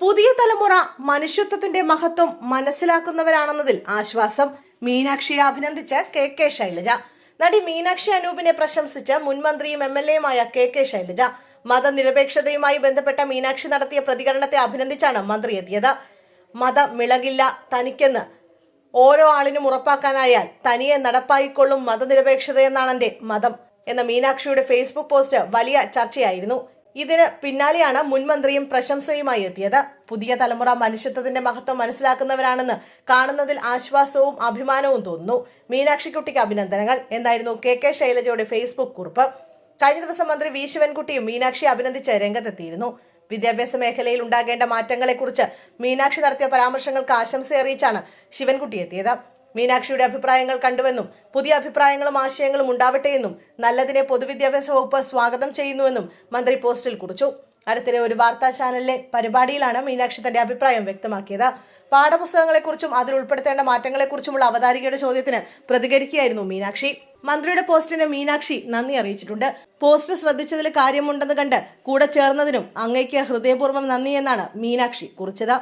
പുതിയ തലമുറ മനുഷ്യത്വത്തിന്റെ മഹത്വം മനസ്സിലാക്കുന്നവരാണെന്നതിൽ ആശ്വാസം. മീനാക്ഷിയെ അഭിനന്ദിച്ച് കെ കെ ശൈലജ. നടി മീനാക്ഷി അനൂപിനെ പ്രശംസിച്ച് മുൻമന്ത്രിയും എം എൽ എയുമായ കെ കെ ശൈലജ. മതനിരപേക്ഷതയുമായി ബന്ധപ്പെട്ട മീനാക്ഷി നടത്തിയ പ്രതികരണത്തെ അഭിനന്ദിച്ചാണ് മന്ത്രി എത്തിയത്. മതമിളകില്ല തനിക്കെന്ന്. ഓരോ ആളിനും ഉറപ്പാക്കാനായാൽ തനിയെ നടപ്പായിക്കൊള്ളും മതനിരപേക്ഷതയെന്നാണ് എന്റെ മതം എന്ന മീനാക്ഷിയുടെ ഫേസ്ബുക്ക് പോസ്റ്റ് വലിയ ചർച്ചയായിരുന്നു. ഇതിന് പിന്നാലെയാണ് മുൻമന്ത്രിയും പ്രശംസയുമായി എത്തിയത്. പുതിയ തലമുറ മനുഷ്യത്വത്തിന്റെ മഹത്വം മനസ്സിലാക്കുന്നവരാണെന്ന് കാണുന്നതിൽ ആശ്വാസവും അഭിമാനവും തോന്നുന്നു. മീനാക്ഷിക്കുട്ടിക്ക് അഭിനന്ദനങ്ങൾ. എന്നായിരുന്നു കെ കെ ശൈലജയുടെ ഫേസ്ബുക്ക് കുറിപ്പ്. കഴിഞ്ഞ ദിവസം മന്ത്രി വി ശിവൻകുട്ടിയും മീനാക്ഷി അഭിനന്ദിച്ച് രംഗത്തെത്തിയിരുന്നു. വിദ്യാഭ്യാസ മേഖലയിൽ ഉണ്ടാകേണ്ട മാറ്റങ്ങളെക്കുറിച്ച് മീനാക്ഷി നടത്തിയ പരാമർശങ്ങൾക്ക് ആശംസ അറിയിച്ചാണ് ശിവൻകുട്ടി എത്തിയത്. മീനാക്ഷിയുടെ അഭിപ്രായങ്ങൾ കണ്ടുവെന്നും പുതിയ അഭിപ്രായങ്ങളും ആശയങ്ങളും ഉണ്ടാവട്ടെ എന്നും നല്ലതിനെ പൊതുവിദ്യാഭ്യാസ വകുപ്പ് സ്വാഗതം ചെയ്യുന്നുവെന്നും മന്ത്രി പോസ്റ്റിൽ കുറിച്ചു. അടുത്തിടെ ഒരു വാർത്താ ചാനലിലെ പരിപാടിയിലാണ് മീനാക്ഷി തന്റെ അഭിപ്രായം വ്യക്തമാക്കിയത്. പാഠപുസ്തകങ്ങളെക്കുറിച്ചും അതിൽ ഉൾപ്പെടുത്തേണ്ട മാറ്റങ്ങളെക്കുറിച്ചുമുള്ള അവതാരികയുടെ ചോദ്യത്തിന് പ്രതികരിക്കുകയായിരുന്നു മീനാക്ഷി. മന്ത്രിയുടെ പോസ്റ്റിന് മീനാക്ഷി നന്ദി അറിയിച്ചിട്ടുണ്ട്. പോസ്റ്റ് ശ്രദ്ധിച്ചതിൽ കാര്യമുണ്ടെന്ന് കണ്ട് കൂടെ ചേർന്നതിനും അങ്ങയ്ക്ക് ഹൃദയപൂർവം നന്ദി എന്നാണ് മീനാക്ഷി കുറിച്ചത്.